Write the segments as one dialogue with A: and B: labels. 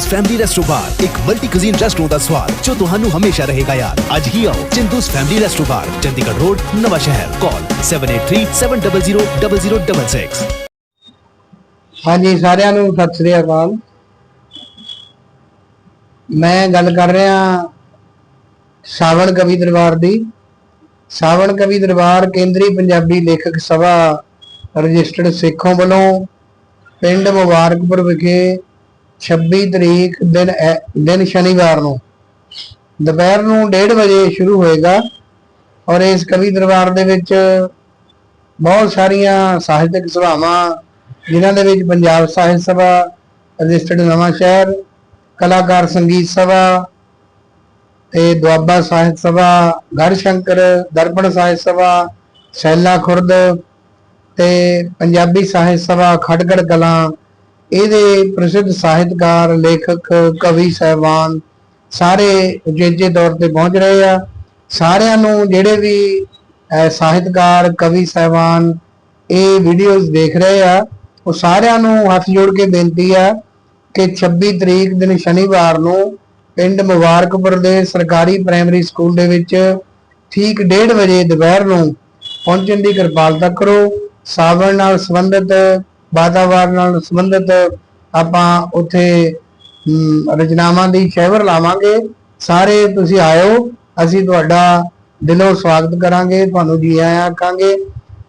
A: Chindus family resto ਇੱਕ multi cuisine restaurant ਦਾ ਸਵਾਦ ਜੋ ਤੁਹਾਨੂੰ ਹਮੇਸ਼ਾ ਰਹੇਗਾ ਯਾਦ ਅੱਜ ਹੀ ਆਓ Chindu's family resto Chandigarh road Nawan Shahr call 7837000066
B: ਹਾਂਜੀ, ਸਾਰਿਆਂ ਨੂੰ ਸਤਿ ਸ੍ਰੀ ਅਕਾਲ। ਮੈਂ ਗੱਲ ਕਰ ਰਿਹਾ ਸਾਵਣ ਕਵੀ ਦਰਬਾਰ ਦੀ। ਸਾਵਣ ਕਵੀ ਦਰਬਾਰ ਕੇਂਦਰੀ ਪੰਜਾਬੀ ਲੇਖਕ ਸਭਾ ਰਜਿਸਟਰਡ ਸਿੱਖੋਂ ਵੱਲੋਂ ਪਿੰਡ ਮੁਬਾਰਕਪੁਰ ਵਿਖੇ 26 ਤਰੀਕ ਦਿਨ ਐ- ਦਿਨ ਸ਼ਨੀਵਾਰ ਨੂੰ। ਦੁਪਹਿਰ ਨੂੰ 1:30 ਵਜੇ ਸ਼ੁਰੂ ਹੋਏਗਾ ਔਰ ਇਸ ਕਵੀ ਦਰਬਾਰ ਦੇ ਵਿੱਚ ਬਹੁਤ ਸਾਰੀਆਂ ਸਾਹਿਤਕ ਸਭਾਵਾਂ, ਜਿਨ੍ਹਾਂ ਦੇ ਵਿੱਚ ਪੰਜਾਬ ਸਾਹਿਤ ਸਭਾ, ਰਜਿਸਟਰਡ ਨਵਾਂ ਸ਼ਹਿਰ, ਕਲਾਕਾਰ ਸੰਗੀਤ ਸਭਾ ਤੇ ਦੁਆਬਾ ਸਾਹਿਤ ਸਭਾ ਗੜ ਸ਼ੰਕਰ, ਦਰਪਣ ਸਾਹਿਤ ਸਭਾ, ਸੈਲਾ ਖੁਰਦ ਤੇ ਪੰਜਾਬੀ ਸਾਹਿਤ ਸਭਾ ਖੜਗੜ ਕਲਾਂ ਇਹਦੇ ਪ੍ਰਸਿੱਧ ਸਾਹਿਤਕਾਰ, ਲੇਖਕ, ਕਵੀ, ਸਹਿਬਾਨ ਸਾਰੇ ਉਚੇਚੇ ਤੌਰ ਤੇ ਪਹੁੰਚ ਰਹੇ ਆ। ਸਾਰਿਆਂ ਨੂੰ ਜਿਹੜੇ ਵੀ ਸਾਹਿਤਕਾਰ, ਕਵੀ, ਸਹਿਬਾਨ ਇਹ ਵੀਡੀਓਜ਼ ਦੇਖ ਰਹੇ ਆ, ਉਹ ਸਾਰਿਆਂ ਨੂੰ ਹੱਥ ਜੋੜ ਕੇ ਬੇਨਤੀ ਆ ਕਿ 26 ਤਰੀਕ ਦਿਨ ਸ਼ਨੀਵਾਰ ਨੂੰ ਪਿੰਡ ਮੁਬਾਰਕਪੁਰ ਦੇ ਸਰਕਾਰੀ ਪ੍ਰਾਇਮਰੀ ਸਕੂਲ ਦੇ ਵਿੱਚ ਠੀਕ 1:30 ਵਜੇ ਦੁਪਹਿਰ ਨੂੰ ਪਹੁੰਚਣ ਦੀ ਕਿਰਪਾਲਤਾ ਕਰੋ। ਸਾਵਣ ਨਾਲ ਸੰਬੰਧਿਤ ਵਾਤਾਵਰਨ ਨਾਲ ਸੰਬੰਧਿਤ ਆਪਾਂ ਉੱਥੇ ਰਚਨਾਵਾਂ ਦੀ ਸ਼ਹਿਵਰ ਲਾਵਾਂਗੇ। ਸਾਰੇ ਤੁਸੀਂ ਆਇਓ ਅਸੀਂ ਤੁਹਾਡਾ ਦਿਲੋਂ ਸਵਾਗਤ ਕਰਾਂਗੇ ਤੁਹਾਨੂੰ ਜੀ ਆਇਆਂ ਆਖਾਂਗੇ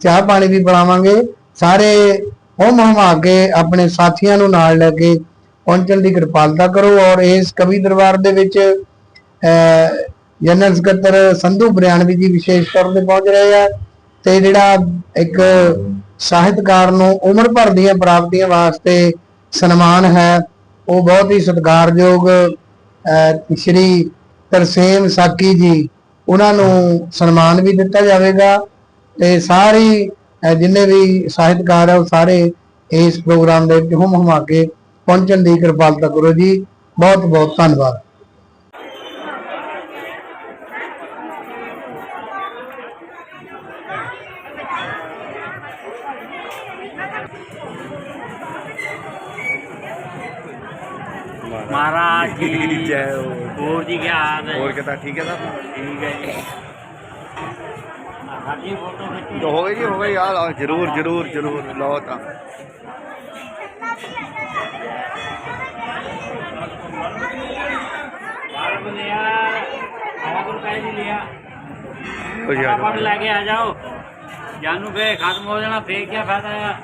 B: ਚਾਹ ਪਾਣੀ ਵੀ ਪਿਲਾਵਾਂਗੇ। ਸਾਰੇ ਹੋਮ ਆ ਕੇ ਆਪਣੇ ਸਾਥੀਆਂ ਨੂੰ ਨਾਲ ਲੈ ਕੇ ਪਹੁੰਚਣ ਦੀ ਕਿਰਪਾਲਤਾ ਕਰੋ ਔਰ ਇਸ ਕਵੀ ਦਰਬਾਰ ਦੇ ਵਿੱਚ ਅਹ, ਜਨਰਲ ਸਕੱਤਰ ਸੰਧੂ ਬਰਿਆਣਵੀ ਜੀ ਵਿਸ਼ੇਸ਼ ਤੌਰ ਤੇ ਪਹੁੰਚ ਰਹੇ ਆ। ਤੇ ਜਿਹੜਾ ਇੱਕ ਸਾਹਿਤਕਾਰ ਨੂੰ ਉਮਰ ਭਰ ਦੀਆਂ ਪ੍ਰਾਪਤੀਆਂ ਵਾਸਤੇ ਸਨਮਾਨ ਹੈ। ਉਹ ਬਹੁਤ ਹੀ ਸਤਿਕਾਰਯੋਗ ਸ਼੍ਰੀ ਤਰਸੇਮ ਸਾਕੀ ਜੀ, ਉਹਨਾਂ ਨੂੰ ਸਨਮਾਨ ਵੀ ਦਿੱਤਾ ਜਾਵੇਗਾ ਤੇ ਸਾਰੀ ਜਿੰਨੇ ਵੀ ਸਾਹਿਤਕਾਰ ਆ, ਉਹ ਸਾਰੇ ਇਸ ਪ੍ਰੋਗਰਾਮ ਦੇ ਵਿੱਚ ਹੁਮ ਹੁਮਾ ਕੇ ਪਹੁੰਚਣ ਦੀ ਕਿਰਪਾਲਤਾ ਕਰੋ ਜੀ। ਬਹੁਤ ਬਹੁਤ ਧੰਨਵਾਦ।
C: ਮਹਾਰਾਜ ਜੀ। ਜੈ। ਹੋਰ ਜੀ ਕੀ ਹਾਲ ਹੈ?
D: ਹੋਰ ਕਿਤਾ ਠੀਕ ਹੈ
C: ਸਭ ਠੀਕ ਹੈ ਜੀ। ਫੋਟੋ ਖਿੱਚੀ।
D: ਹੋ ਜੀ ਹੋ ਗਈ। ਆ ਲਓ ਜਰੂਰ ਜਰੂਰ ਜਰੂਰ। ਲਓ ਤਾਂ।
C: ਜਾਨੂ ਫੇ ਖਤਮ
D: ਹੋ
C: ਜਾਣਾ ਫੇਰ ਕੀ ਫਾਇਦਾ ਆ?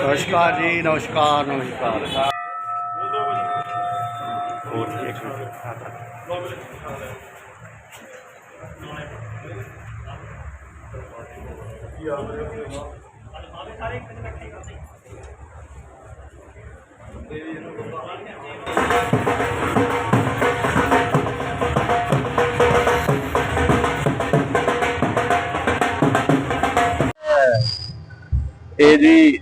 D: ਨਮਸਕਾਰ ਜੀ ਨਮਸਕਾਰ ਨਮਸਕਾਰ। ਹੋਰ ਜੀ,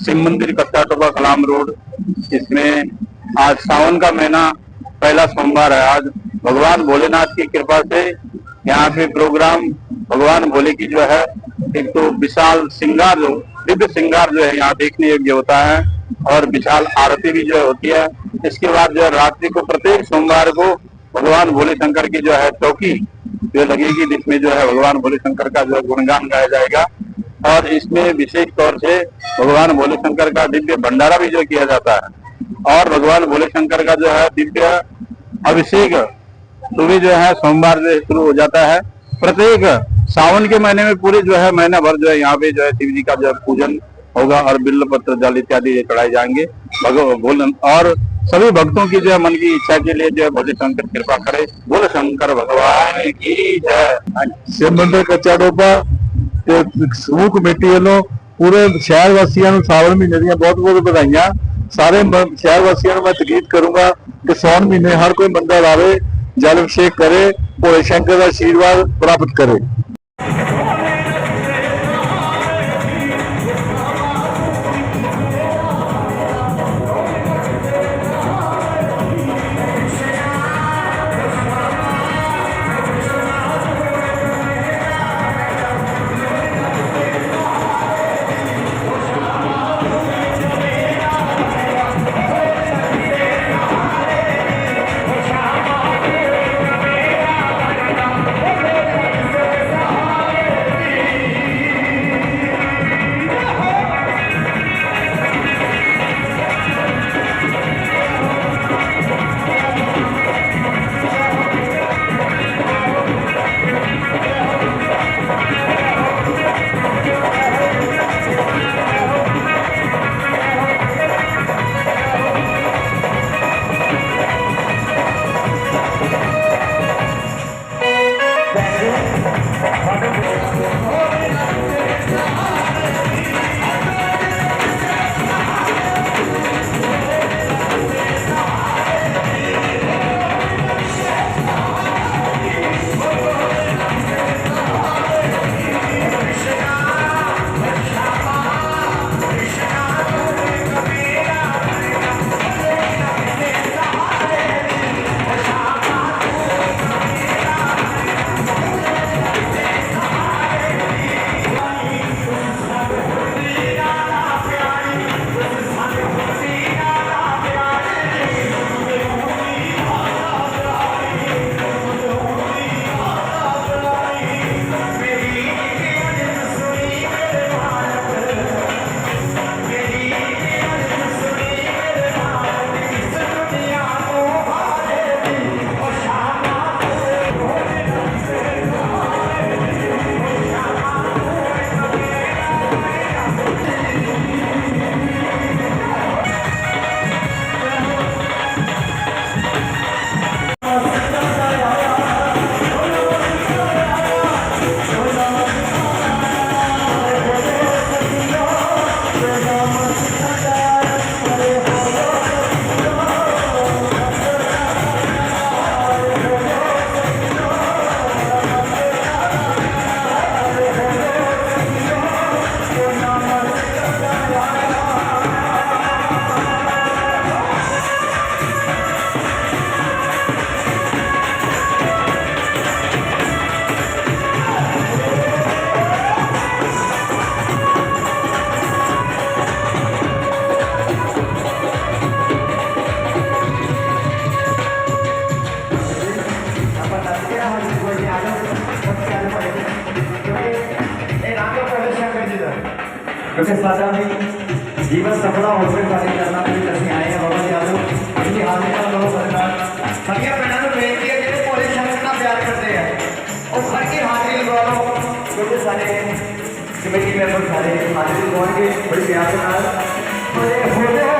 D: शिव मंदिर कत्ता टोबा कलाम रोड इसमें आज सावन का महीना पहला सोमवार है। आज भगवान भोलेनाथ की कृपा से यहाँ पे प्रोग्राम भगवान भोले की जो है, एक तो विशाल श्रृंगार जो, दिव्य श्रृंगार जो है यहाँ देखने योग्य होता है और विशाल आरती भी जो है होती है। इसके बाद जो है, रात्रि को प्रत्येक सोमवार को भगवान भोले शंकर की जो है चौकी जो लगेगी, जिसमें जो है भगवान भोले शंकर का जो है गुणगान गाया जाएगा। और इसमें विशेष तौर से भगवान भोले शंकर का दिव्य भंडारा भी जो किया जाता है। और भगवान भोले शंकर का जो है दिव्य अभिषेक सुबह जो है सोमवार से शुरू हो जाता है। प्रत्येक सावन के महीने में पूरे जो है महीना भर जो है यहाँ पे जो है शिव जी का जो है पूजन होगा और बिल्ल, पत्र, जल इत्यादि चढ़ाए जाएँगे। भगव, भोले, और सभी भक्तों की जो है मन की इच्छा के लिए जो है भोले शंकर कृपा करे। भोले शंकर भगवान की जय।
E: शिव मंदिर कच्चा डोपा ਤੇ ਸਮੂਹ ਕਮੇਟੀ ਵੱਲੋਂ ਪੂਰੇ ਸ਼ਹਿਰ ਵਾਸੀਆਂ ਨੂੰ ਸਾਵਣ ਮਹੀਨੇ ਦੀਆਂ ਬਹੁਤ ਬਹੁਤ ਵਧਾਈਆਂ। ਸਾਰੇ ਸ਼ਹਿਰ ਵਾਸੀਆਂ ਨੂੰ ਮੈਂ ਤਕੀਦ ਕਰੂੰਗਾ ਕਿ ਸਾਵਣ ਮਹੀਨੇ ਹਰ ਕੋਈ ਮੰਦਰ ਆਵੇ, ਜਲ ਅਭਿਸ਼ੇਕ ਕਰੇ, ਭੋਲੇ ਸ਼ੰਕਰ ਦਾ ਆਸ਼ੀਰਵਾਦ ਪ੍ਰਾਪਤ ਕਰੇ।
F: ਕਿਉਂਕਿ ਸਾਡਾ ਵੀ ਜੀਵਨ ਸਫਲਾ ਹੋ ਸਕੇ ਸਾਡੇ ਕਰਨਾ ਵੀ ਅਸੀਂ ਆਏ ਹਾਂ, ਬਾਬਾ ਜੀ ਆਜੋ। ਅਸੀਂ ਹਾਜ਼ਰ ਹਾਂ ਲੋਕ ਸਰਕਾਰ। ਸਾਡੀਆਂ ਭੈਣਾਂ ਨੂੰ ਬੇਨਤੀ ਹੈ, ਜਿਹੜੇ ਭੋਲੇ ਸ਼ੰਕਰ ਨਾਲ ਪਿਆਰ ਕਰਦੇ ਆ, ਉਹ ਫੜ ਕੇ ਹਾਜ਼ਰੀ ਲਗਵਾ ਲਓ। ਕਿਉਂਕਿ ਸਾਡੇ ਕਮੇਟੀ ਮੈਂਬਰ ਸਾਰੇ ਹਾਜ਼ਰੀ ਲਗਵਾਉਣਗੇ, ਬੜੀ ਪਿਆਰ ਨਾਲ। ਭੋਲੇ ਹੋਲੇ